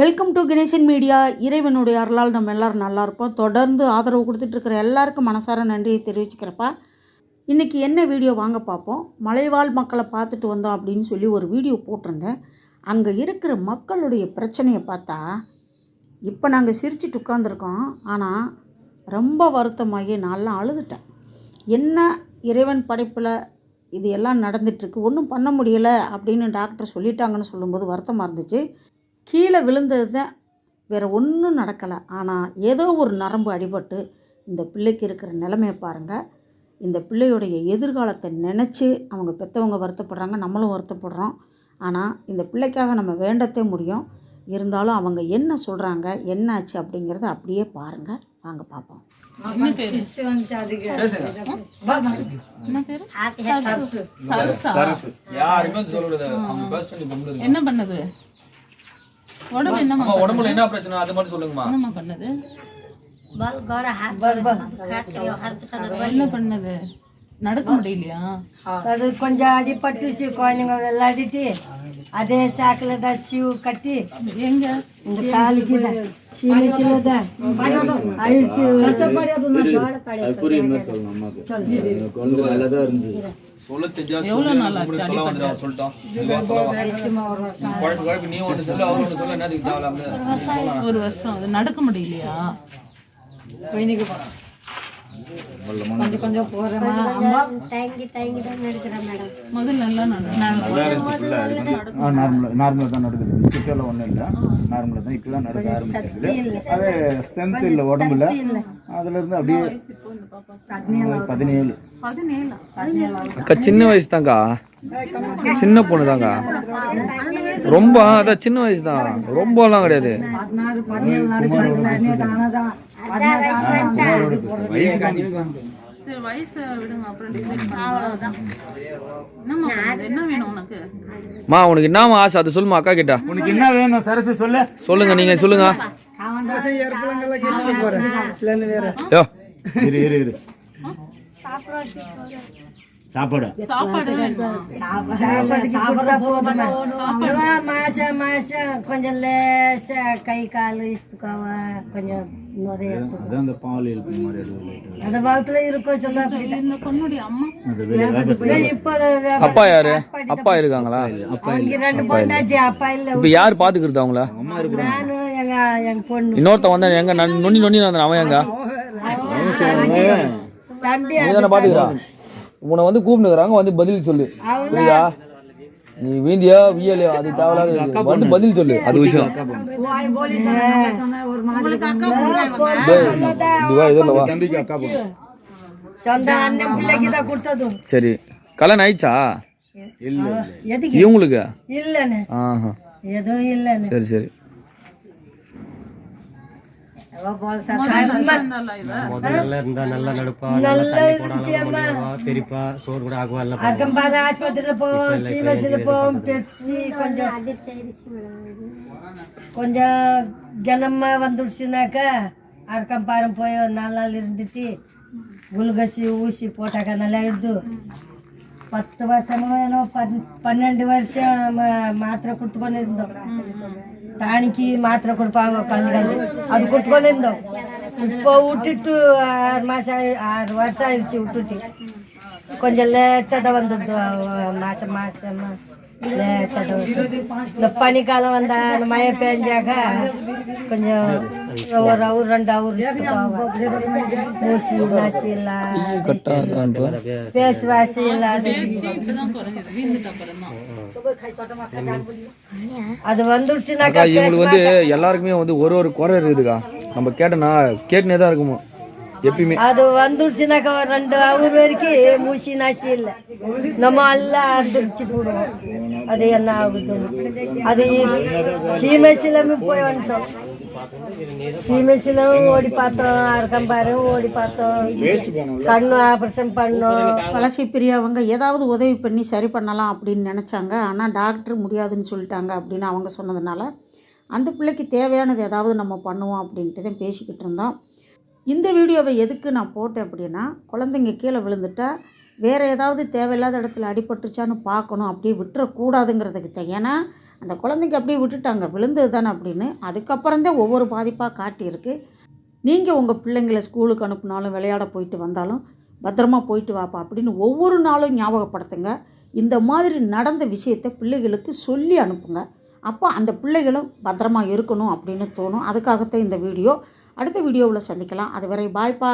Welcome to Ganesan media இறைவனுடைய அருளால் நம்ம எல்லாரும் நல்லா இருப்போம். தொடர்ந்து ஆதரவு கொடுத்துட்ருக்கிற எல்லாருக்கும் மனசார நன்றியை தெரிவிச்சுக்கிறப்பா. இன்றைக்கி என்ன வீடியோ வாங்க பார்ப்போம். மலைவாழ் மக்களை பார்த்துட்டு வந்தோம் அப்படின்னு சொல்லி ஒரு வீடியோ போட்டிருந்தேன். அங்கே இருக்கிற மக்களுடைய பிரச்சனையை பார்த்தா இப்போ நாங்கள் சிரிச்சிட்டு உட்காந்துருக்கோம் ஆனால் ரொம்ப வருத்தமாகி நான்லாம் அழுதுட்டேன். என்ன இறைவன் படைப்பில் இது எல்லாம் நடந்துட்டுருக்கு ஒன்றும் பண்ண முடியலை அப்படின்னு டாக்டர் சொல்லிட்டாங்கன்னு சொல்லும்போது வருத்தமாக இருந்துச்சு. கீழே விழுந்தது தான் வேறு ஒன்றும் நடக்கலை. ஆனால் ஏதோ ஒரு நரம்பு அடிபட்டு இந்த பிள்ளைக்கு இருக்கிற நிலைமையை பாருங்கள் இந்த பிள்ளையுடைய எதிர்காலத்தை நினச்சி அவங்க பெற்றவங்க வருத்தப்படுறாங்க நம்மளும் வருத்தப்படுறோம். ஆனால் இந்த பிள்ளைக்காக நம்ம வேண்டத்தே முடியும். இருந்தாலும் அவங்க என்ன சொல்கிறாங்க என்ன ஆச்சு அப்படிங்கிறத அப்படியே பாருங்கள் வாங்க பார்ப்போம் என்ன பண்ணது? உடம்பு என்னமா உடம்புல என்ன பிரச்சனை அது மட்டும் சொல்லுங்கம்மா என்னமா பண்ணது என்ன பண்ணது நடக்க முடியலையா அது கொஞ்சம் அடிபட்டுச்சு குழந்தைங்க விளையாடிட்டு ಅದೇ ಸಾಕಲದ ಶಿವ್ ಕಟ್ಟಿ எங்க இந்த காலுக்கு சீமை சிலத ஆயுஷ் குழந்தை நல்லா தான் இருந்தது சொல்ல தெரிஞ்சா எவ்வளவு சொல்லு. நாள் ஆச்சு உங்களுக்கு சொல்ல வந்துடும் சொல்லிட்டோம் இதுவா சொல்லவா? குழப்பி குழப்பி நீ ஒன்று சொல்லு அவர் ஒன்று சொல்ல என்னதுக்கு தேவையில்லாம ஒரு வருஷம் அது நடக்க முடியலையா தயங்கி தயங்கி தான் இருக்கிறேன் மேடம் முதல்ல நல்லா நார்மலாக நடக்குது. பிஸ்கட் எல்லாம் ஒன்றும் இல்லை. நார்மலாக தான். இப்போ தான் நடக்க ஆரம்பிச்சிருக்குது. அது ஸ்ட்ரென்த் இல்லை உடம்புல. அதுல இருந்து அப்படியே பதினேழு. அக்கா சின்ன வயசு தாங்க்கா சின்ன பொண்ணு தாங்க ரொம்ப அதான் சின்ன வயசு தான். ரொம்பலாம் கிடையாது. சரி வயசு விடுங்க. அப்புறம்? என்ன வேணும் உனக்கு? மா உனக்கு என்னமா ஆசை? அது சொல்லுமா அக்கா கிட்ட. உனக்கு என்ன வேணும் சரசு சொல்லு. சொல்லுங்க நீங்க சொல்லுங்க. இரு இரு இரு. சாப்பாடு. சாப்பாடு. மாசம் மாசம் கொஞ்சம் லேசா கை கால் இஸ்துக்காவ கொஞ்சம் நிறைய அந்த பால் எழுப்பு மாதிரி அது அந்த காலத்துல இருக்கும் சொல்ல இந்த பொண்ணுடைய அம்மா. இப்போ அப்பா யாரு? அப்பா இருக்காங்களா? அவங்க ரெண்டு பொண்டாட்டி அப்பா இல்ல. இப்ப யார் பாத்துக்கிறது அவங்கள? நானும் எங்க எங்க பொண்ணு. இன்னொருத்தன் வந்தா எங்க நான் நொண்டி நொண்டி வந்தான் அவன் எங்க? தம்பி பாத்துக்கிறான். உன்னை வந்து கூப்பிட்டுக்கிறாங்க வந்து பதில் சொல்லு. புரியுதா? நீ வீந்தியா வியலையா? அது தேவையில்லாத வந்து பதில் சொல்லு. அது விஷயம். சரி. கல்யாணம் ஆயிடுச்சா? இல்ல இவங்களுக்கு? இல்லன்னு. ஆஹா. எதுவும் இல்லன்னு. சரி சரி. முதல்ல இருந்தா நல்லா நடுப்பா நல்லா இருந்துச்சு அம்மா பெரியப்பா சோறு கூட ஆகுவா எல்லாம் அக்கம் பாரு ஆஸ்பத்திரியில போவோம் சீமசில போவோம் பெப்சி கொஞ்சம் அதிர்ச்சி ஆயிடுச்சு மேடம் கொஞ்சம் கனமா வந்துடுச்சுனாக்கா அக்கம் பாரு போய் ஒரு நாலு நாள் இருந்துட்டு குளுகசி ஊசி போட்டாக்கா நல்லா இருந்து பத்து வருஷமோ ಏನೋ பன் பன்னெண்டு வருஷம் ம- மாத்திரை கொடுத்துக்கொண்டு இருந்தோம் டானிக்கு மாத்திரை கொடுப்பாங்க கல்லுகள் அது கொடுத்துக்கொண்டு இருந்தோம் இப்போ விட்டுட்டு ஆறு மாசம் ஆயி- ஆறு வருஷம் ஆயிடுச்சு விட்டுட்டு கொஞ்சம் லேட்டாக தான் வந்துடுது மாசம் மாசமா லேட்டாக தான் வருது. இந்த பனிக்காலம் வந்தா அந்த மழை பெஞ்சாக்க கொஞ்சம் ஒரு அவர் ரெண்டு அவர் மூசி நசி எல்லாம் பேசு வாசி இல்லாத அது வந்துடுச்சுனாக்கா இவங்களுக்கு வந்து எல்லாருக்குமே வந்து ஒரு ஒரு குறை இருக்குதுக்கா. நம்ம கேட்டனா கேட்டுனே தான் இருக்குமோ. எப்பயுமே. அது வந்துடுச்சுனாக்கா ஒரு ரெண்டு அவர் வரைக்கும் மூசி நாசி இல்லை. நம்ம எல்லாம் அதிர்ச்சி போடுவோம் அது என்ன ஆகுது அது சீமைசிலமே போய் வந்துட்டோம் சீமைசிலும் ஓடி பார்த்தோம் அறக்கம்பாரும் ஓடி பார்த்தோம் கண்ணு ஆபரேஷன் பண்ணோம் வலசை பிரியாவங்க ஏதாவது உதவி பண்ணி சரி பண்ணலாம் அப்படின்னு நினச்சாங்க. ஆனால் டாக்டர் முடியாதுன்னு சொல்லிட்டாங்க அப்படின்னு அவங்க சொன்னதுனால அந்த பிள்ளைக்கு தேவையானது ஏதாவது நம்ம பண்ணுவோம் அப்படின்ட்டு தான் பேசிக்கிட்டு இருந்தோம். இந்த வீடியோவை எதுக்கு நான் போட்டேன் அப்படின்னா குழந்தைங்க கீழே விழுந்துட்டா வேறு ஏதாவது தேவையில்லாத இடத்துல அடிபட்டுச்சான்னு பார்க்கணும். அப்படியே விட்டுறக்கூடாதுங்கிறதுக்கு தான். ஏன்னா அந்த குழந்தைங்க அப்படியே விட்டுட்டாங்க. விழுந்தது தானே அப்படின்னு அதுக்கப்புறம் தான் ஒவ்வொரு பாதிப்பாக காட்டியிருக்கு. நீங்கள் உங்கள் பிள்ளைங்களை ஸ்கூலுக்கு அனுப்புனாலும் விளையாட போயிட்டு வந்தாலும் பத்திரமா போயிட்டு வாப்பா அப்படின்னு ஒவ்வொரு நாளும் ஞாபகப்படுத்துங்க. இந்த மாதிரி நடந்த விஷயத்தை பிள்ளைகளுக்கு சொல்லி அனுப்புங்க. அப்போ அந்த பிள்ளைகளும் பத்திரமா இருக்கணும் அப்படின்னு தோணும். அதுக்காகத்தான் இந்த வீடியோ. அடுத்த வீடியோவில் சந்திக்கலாம். அதுவரை பாய்ப்பா.